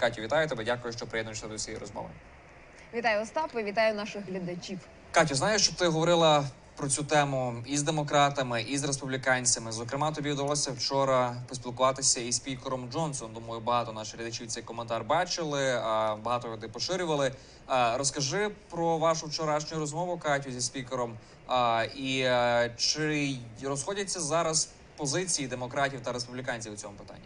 Катю, вітаю тебе. Дякую, що приєднуєшся до цієї розмови. Вітаю Остапе, вітаю наших глядачів. Катю, знаєш, що ти говорила про цю тему і з демократами, і з республіканцями. Зокрема, тобі вдалося вчора поспілкуватися із спікером Джонсоном. Думаю, багато наших глядачів цей коментар бачили, багато людей поширювали. Розкажи про вашу вчорашню розмову, Катю, зі спікером. І е, чи розходяться зараз позиції демократів та республіканців у цьому питанні?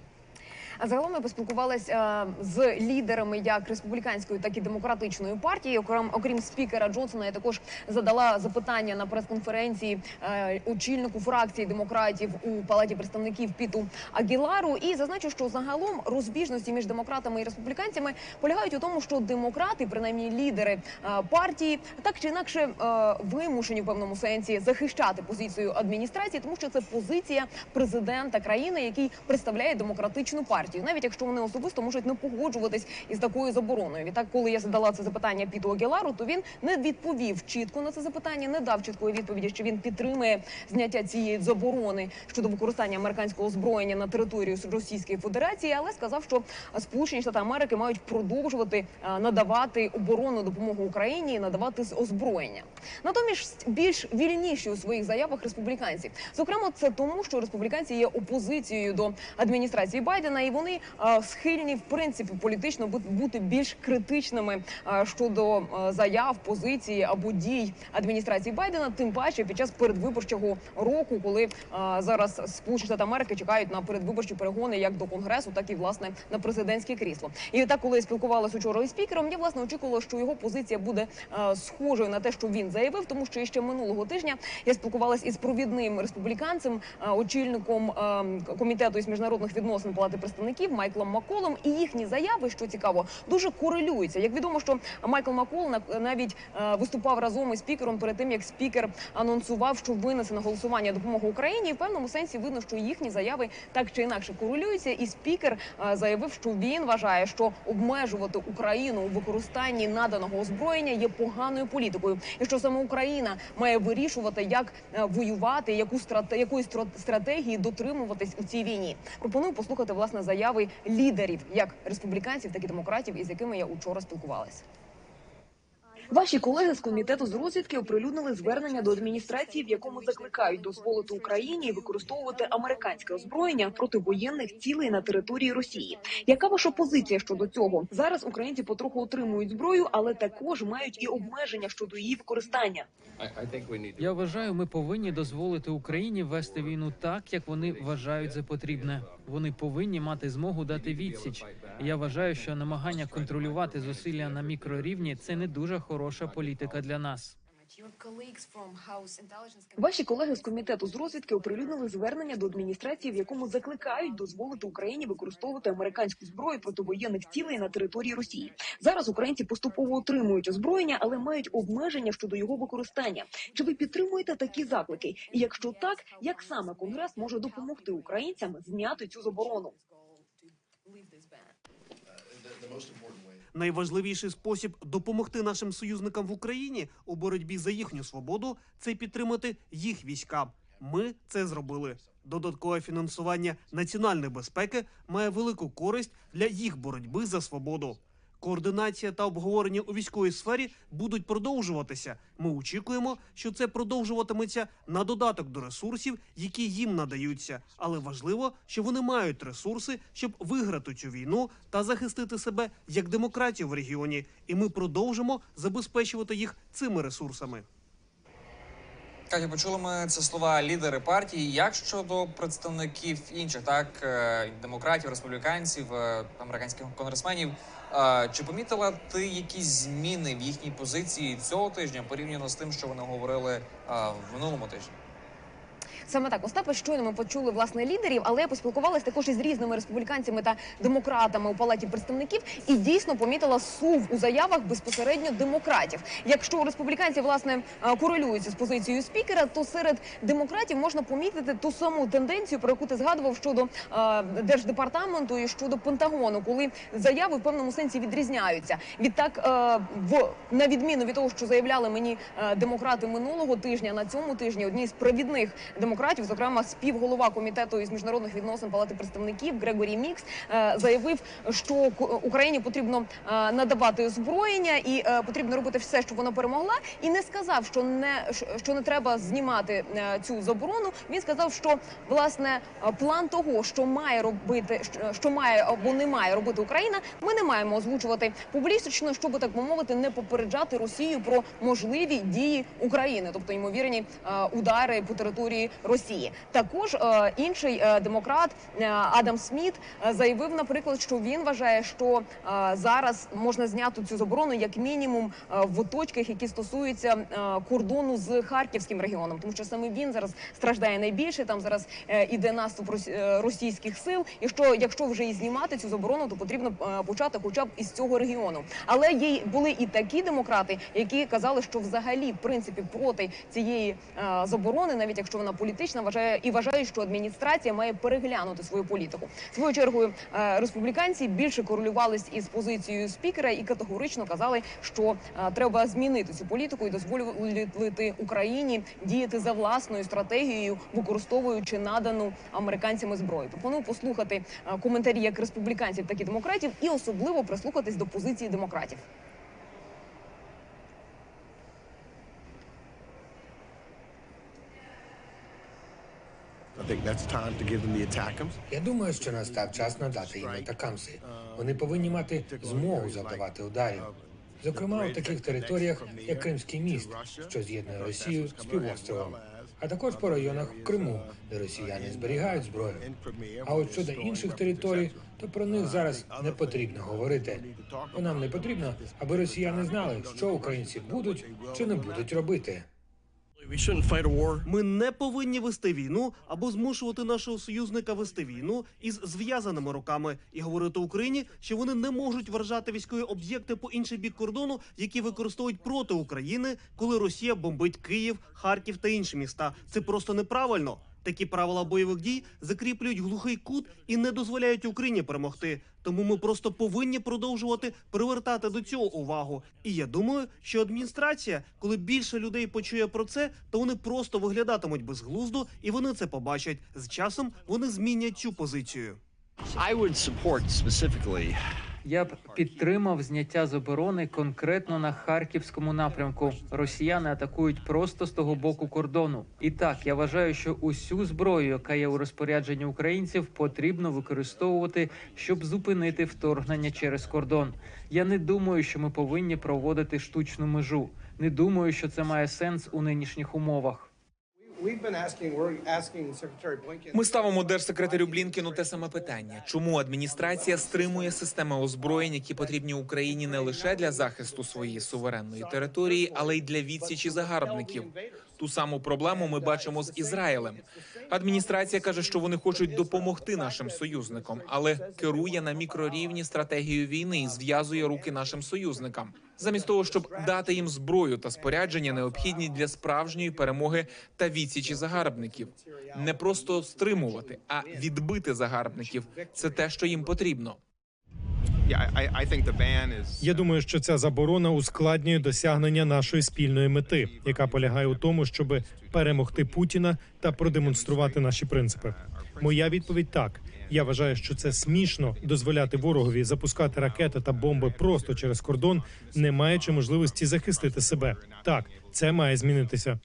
А загалом ми поспілкувалися е, з лідерами як республіканської, так і демократичної партії. Окрім, окрім спікера Джонсона, я також задала запитання на прес-конференції е, очільнику фракції демократів у палаті представників Піту Агілару. І зазначу, що загалом розбіжності між демократами і республіканцями полягають у тому, що демократи, принаймні лідери е, партії, так чи інакше вимушені в певному сенсі захищати позицію адміністрації, тому що це позиція президента країни, який представляє демократичну партію, навіть якщо вони особисто можуть не погоджуватись із такою забороною. Відтак, коли я задала це запитання Піту Агілару, то він не відповів чітко на це запитання, не дав чіткої відповіді, що він підтримує зняття цієї заборони щодо використання американського озброєння на територію Російської Федерації, але сказав, що Сполучені Штати Америки мають продовжувати е, надавати оборонну допомогу Україні і надавати озброєння. Натомість більш вільніші у своїх заявах республіканці. Зокрема, це тому, що республіканці є опозицією до адміністрації Байдена, і вони е, схильні в принципі політично бути більш критичними щодо заяв, позиції або дій адміністрації Байдена, тим паче під час передвиборчого року, коли зараз Сполучені Штати Америки чекають на передвиборчі перегони як до конгресу, так і власне на президентське крісло. І так, коли я спілкувалася учора із спікером, я власне очікувала, що його позиція буде схожою на те, що він заявив, тому що ще минулого тижня я спілкувалася із провідним республіканцем, очільником комітету із міжнародних відносин палати представників Майклом Маколом, і їхні заяви, що цікаво, дуже корелюються. Як відомо, що Майкл Макол на- навіть е, виступав разом із спікером перед тим, як спікер анонсував, що винесе на голосування допомогу Україні. І в певному сенсі видно, що їхні заяви так чи інакше корелюються. І спікер е, заявив, що він вважає, що обмежувати Україну у використанні наданого озброєння є поганою політикою, і що саме Україна має вирішувати, як е, воювати, яку якої стратегії дотримуватись у цій війні. Пропоную послухати власне заяви лідерів, як республіканців, так і демократів, із якими я учора спілкувалася. Ваші колеги з комітету з розвідки оприлюднили звернення до адміністрації, в якому закликають дозволити Україні використовувати американське озброєння проти воєнних цілей на території Росії. Яка ваша позиція щодо цього? Зараз українці потроху отримують зброю, але також мають і обмеження щодо її використання. Я вважаю, ми повинні дозволити Україні вести війну так, як вони вважають за потрібне. Вони повинні мати змогу дати відсіч. Я вважаю, що намагання контролювати зусилля на мікрорівні це не дуже хороша політика для нас. Ваші колеги з комітету з розвідки оприлюднили звернення до адміністрації, в якому закликають дозволити Україні використовувати американську зброю проти воєнних цілей на території Росії. Зараз українці поступово отримують озброєння, але мають обмеження щодо його використання. Чи ви підтримуєте такі заклики? І якщо так, як саме конгрес може допомогти українцям зняти цю заборону? Найважливіший спосіб допомогти нашим союзникам в Україні у боротьбі за їхню свободу це підтримати їх війська. Ми це зробили. Додаткове фінансування національної безпеки має велику користь для їх боротьби за свободу. Координація та обговорення у військовій сфері будуть продовжуватися. Ми очікуємо, що це продовжуватиметься на додаток до ресурсів, які їм надаються. Але важливо, що вони мають ресурси, щоб виграти цю війну та захистити себе як демократію в регіоні. І ми продовжимо забезпечувати їх цими ресурсами. Катя, почули ми це слова лідери партії. Як щодо представників інших, так е, демократів, республіканців, е, американських конгресменів, е, чи помітила ти якісь зміни в їхній позиції цього тижня порівняно з тим, що вони говорили в минулому тижні? Саме так Остапе, щойно ми почули власне лідерів, але я поспілкувалася також із різними республіканцями та демократами у палаті представників і дійсно помітила сув у заявах безпосередньо демократів. Якщо республіканців власне е, корелюються з позицією спікера, то серед демократів можна помітити ту саму тенденцію, про яку ти згадував щодо е, держдепартаменту і щодо Пентагону, коли заяви в певному сенсі відрізняються. Відтак, е, в на відміну від того, що заявляли мені демократи минулого тижня, на цьому тижні одні з провідних демократів, зокрема співголова комітету із міжнародних відносин Палати представників Грегорі Мікс е, заявив, що Україні потрібно е, надавати озброєння і е, потрібно робити все, щоб вона перемогла, і не сказав, що не що не треба знімати цю заборону. Він сказав, що власне план того, що має робити, що- має або не має робити Україна, ми не маємо озвучувати публічно, щоб так би мовити, не попереджати Росію про можливі дії України, тобто ймовірні удари по території Росії. Також е, інший е, демократ е, Адам Сміт заявив, наприклад, що він вважає, що зараз можна зняти цю заборону як мінімум в точках, які стосуються кордону з харківським регіоном, тому що саме він зараз страждає найбільше. Там зараз іде наступ рос- російських сил. І що якщо вже і знімати цю заборону, то потрібно почати хоча б із цього регіону. Але є були і такі демократи, які казали, що взагалі в принципі проти цієї заборони, навіть якщо вона політична, вважає і вважають, що адміністрація має переглянути свою політику. Свою чергою е, республіканці більше корелювалися із позицією спікера і категорично казали, що е, треба змінити цю політику і дозволити Україні діяти за власною стратегією, використовуючи надану американцями зброю. Пропоную послухати е, коментарі як республіканців, так і демократів, і особливо прислухатись до позиції демократів. Я думаю, що настав час надати їм атакамси. Вони повинні мати змогу завдавати ударів. Зокрема, у таких територіях, як Кримський міст, що з'єднує Росію з півостровом, а також по районах в Криму, де росіяни зберігають зброю. А от щодо інших територій, то про них зараз не потрібно говорити. Бо нам не потрібно, аби росіяни знали, що українці будуть чи не будуть робити. Ми не повинні вести війну або змушувати нашого союзника вести війну із зв'язаними руками і говорити Україні, що вони не можуть вражати військові об'єкти по інший бік кордону, які використовують проти України, коли Росія бомбить Київ, Харків та інші міста. Це просто неправильно. Такі правила бойових дій закріплюють глухий кут і не дозволяють Україні перемогти. Тому ми просто повинні продовжувати привертати до цього увагу. І я думаю, що адміністрація, коли більше людей почує про це, то вони просто виглядатимуть безглуздо, і вони це побачать. З часом вони змінять цю позицію. I would support specifically Я б підтримав зняття заборони конкретно на харківському напрямку. Росіяни атакують просто з того боку кордону. І так я вважаю, що усю зброю, яка є у розпорядженні українців, потрібно використовувати, щоб зупинити вторгнення через кордон. Я не думаю, що ми повинні проводити штучну межу. Не думаю, що це має сенс у нинішніх умовах. Ми ставимо держсекретарю Блінкену те саме питання: чому адміністрація стримує системи озброєнь, які потрібні Україні не лише для захисту своєї суверенної території, але й для відсічі загарбників. Ту саму проблему ми бачимо з Ізраїлем. Адміністрація каже, що вони хочуть допомогти нашим союзникам, але керує на мікрорівні стратегією війни і зв'язує руки нашим союзникам, замість того, щоб дати їм зброю та спорядження, необхідні для справжньої перемоги та відсічі загарбників. Не просто стримувати, а відбити загарбників. Це те, що їм потрібно. Я думаю, що ця заборона ускладнює досягнення нашої спільної мети, яка полягає у тому, щоб перемогти Путіна та продемонструвати наші принципи. Моя відповідь так. Я вважаю, що це смішно дозволяти ворогові запускати ракети та бомби просто через кордон, не маючи можливості захистити себе. Так, це має змінитися.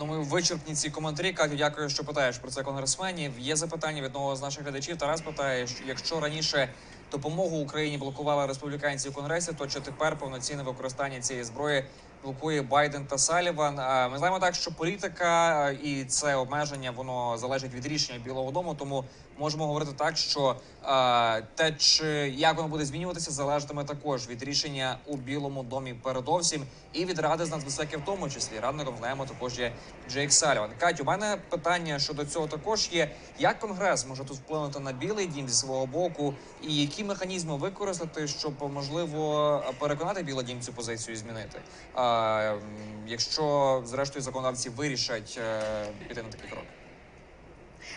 Ну, ми вичерпні ці коментарі. Катю, дякую, що питаєш про це конгресменів. Є запитання від одного з наших глядачів. Тарас питає, що якщо раніше допомогу Україні блокували республіканці в конгресі, то чи тепер повноцінне використання цієї зброї блокує Байден та Саліван? Ми знаємо так, що політика і це обмеження воно залежить від рішення Білого Дому, тому можемо говорити так, що а, те, чи як воно буде змінюватися, залежатиме також від рішення у Білому домі передовсім і від ради з нацбезпеки, в тому числі радником знаємо також є Джейк Саліван. Катю, у мене питання щодо цього також є: як конгрес може тут вплинути на білий дім зі свого боку, і які механізми використати, щоб можливо переконати білий дім цю позицію змінити? А, якщо зрештою законодавці вирішать е, піти на такий крок.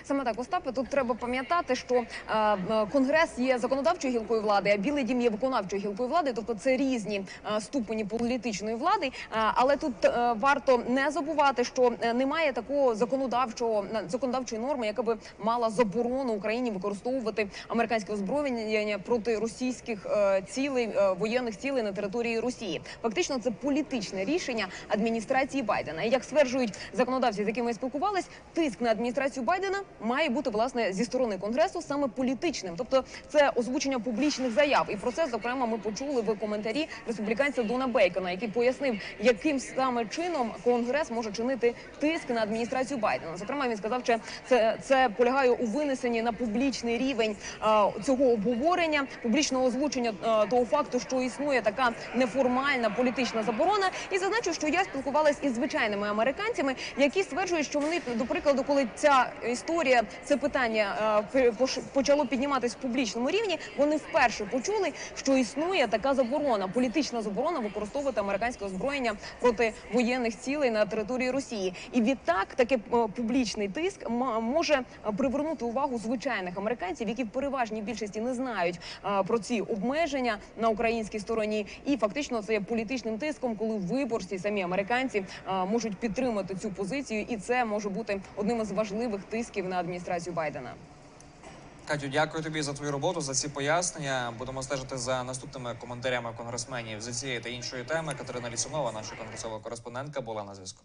Саме так, Остапе, тут треба пам'ятати, що е, е, конгрес є законодавчою гілкою влади, а білий дім є виконавчою гілкою влади. Тобто це різні е, ступені політичної влади. Але тут варто не забувати, що немає такого законодавчого законодавчої норми, яка би мала заборону Україні використовувати американське озброєння проти російських цілей воєнних цілей на території Росії. Фактично, це політичне рішення адміністрації Байдена. Як стверджують законодавці, з якими ми спілкувались, тиск на адміністрацію Байдена має бути власне зі сторони конгресу саме політичним, тобто це озвучення публічних заяв. І про це зокрема ми почули в коментарі республіканця Дона Бейкона, який пояснив, яким саме чином конгрес може чинити тиск на адміністрацію Байдена. Зокрема, він сказав, що це, це полягає у винесенні на публічний рівень е, цього обговорення, публічного озвучення е, того факту, що існує така неформальна політична заборона. І зазначу, що я спілкувалась із звичайними американцями, які стверджують, що вони до прикладу, коли ця історія, це питання е, почало підніматись в публічному рівні, вони вперше почули, що існує така заборона, політична заборона використовувати американське озброєння проти воєнних цілей на території Росії. І відтак таке е, публічний тиск може е, привернути увагу звичайних американців, які в переважній більшості не знають про ці обмеження на українській стороні. І фактично це є політичним тиском, коли виборці самі американці можуть підтримати цю позицію, і це може бути одним із важливих тисків на адміністрацію Байдена. Катю, дякую тобі за твою роботу, за ці пояснення. Будемо стежити за наступними коментарями конгресменів з цієї та іншої теми. Катерина Лісунова, наша конгресова кореспондентка, була на зв'язку.